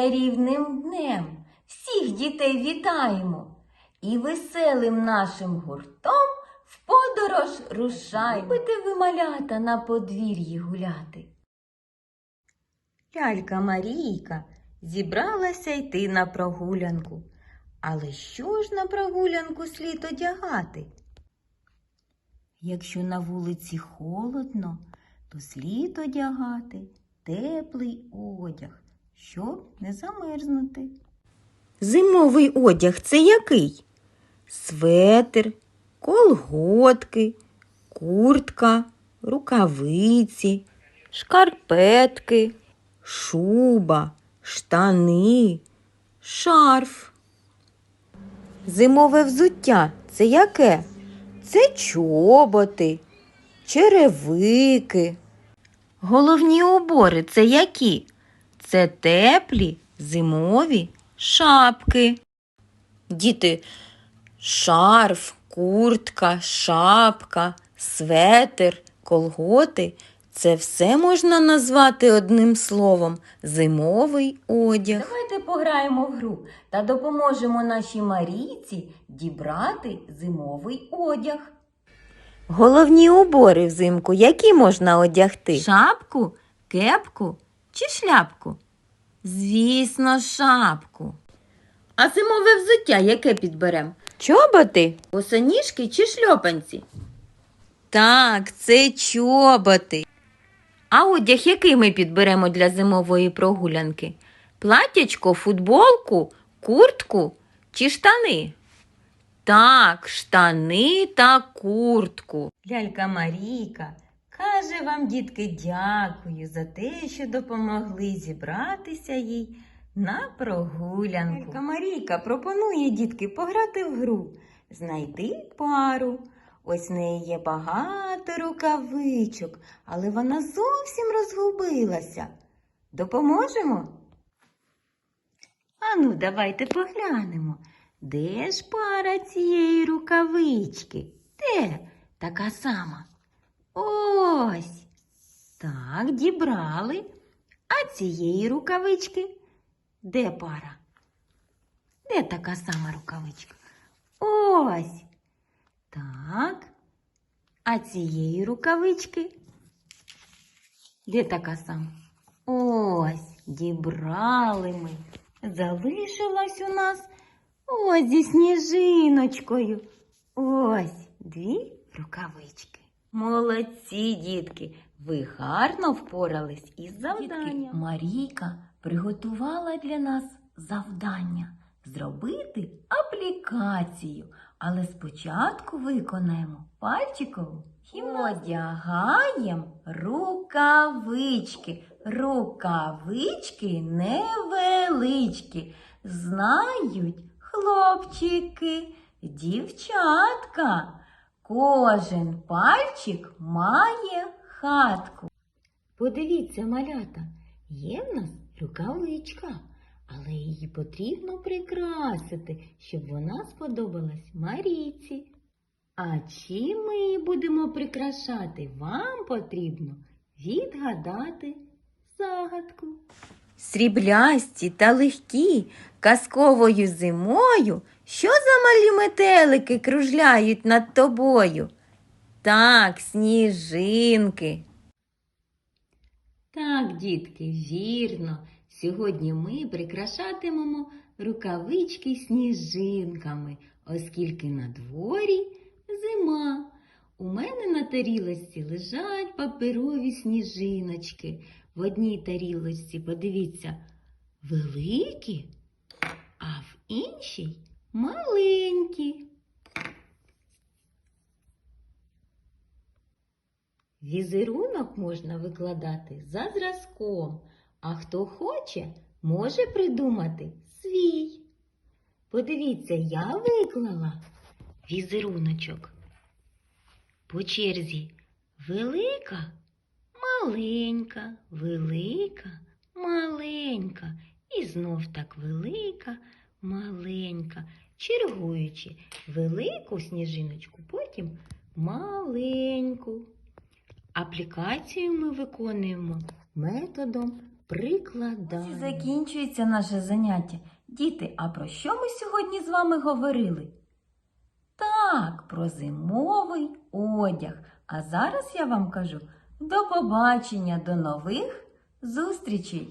чарівним днем всіх дітей вітаємо і веселим нашим гуртом в подорож рушаємо. Будете ви малята на подвір'ї гуляти. Лялька Марійка зібралася йти на прогулянку. Але що ж на прогулянку слід одягати? Якщо на вулиці холодно, то слід одягати теплий одяг, щоб не замерзнути. Зимовий одяг це який? Светр, колготки, куртка, рукавиці, шкарпетки, шуба, штани, шарф. Зимове взуття це яке? Це чоботи, черевики. Головні убори це які? Це теплі зимові шапки. Діти, шарф, куртка, шапка, светр, колготи це все можна назвати одним словом зимовий одяг. Давайте пограємо в гру та допоможемо нашій Марійці дібрати зимовий одяг. Головні убори взимку які можна одягти? Шапку, кепку чи шляпку? Звісно, шапку. А зимове взуття яке підберем? Чоботи? Босоніжки чи шльопанці? Так, це чоботи. А одяг який ми підберемо для зимової прогулянки? Платячко, футболку, куртку чи штани? Так, штани та куртку. Лялька Марійка каже вам, дітки, дякую за те, що допомогли зібратися їй на прогулянку. Марійка пропонує дітки пограти в гру, знайти пару. Ось в неї є багато рукавичок, але вона зовсім розгубилася. Допоможемо? Ану, давайте поглянемо. Де ж пара цієї рукавички? Де така сама? Ось. Так, дібрали. А цієї рукавички? Де пара? Де така сама рукавичка? Ось. Так. А цієї рукавички? Де така сама? Ось, дібрали ми. Залишилась у нас ось зі сніжиночкою. Ось дві рукавички. Молодці, дітки! Ви гарно впорались із завданням. Марійка приготувала для нас завдання зробити аплікацію. Але спочатку виконаємо пальчикову і одягаємо рукавички. Рукавички невеличкі. Знають хлопчики, дівчатка. Кожен пальчик має хатку. Подивіться, малята, є в нас рукавичка, але її потрібно прикрасити, щоб вона сподобалась Марійці. А чим ми її будемо прикрашати, вам потрібно відгадати загадку. Сріблясті та легкі, казковою зимою, що за малі метелики кружляють над тобою? Так, сніжинки. Так, дітки, вірно. Сьогодні ми прикрашатимемо рукавички сніжинками, оскільки на дворі зима. У мене на тарілочці лежать паперові сніжиночки. В одній тарілочці, подивіться, великі, а в іншій маленькі. Візерунок можна викладати за зразком, а хто хоче, може придумати свій. Подивіться, я виклала візеруночок. По черзі велика, маленька, велика, маленька. І знов так велика, маленька, чергуючи велику сніжиночку, потім маленьку. Аплікацію ми виконуємо методом прикладаємо. Закінчується наше заняття. Діти, а про що ми сьогодні з вами говорили? Так, про зимовий одяг. А зараз я вам кажу до побачення, до нових зустрічей!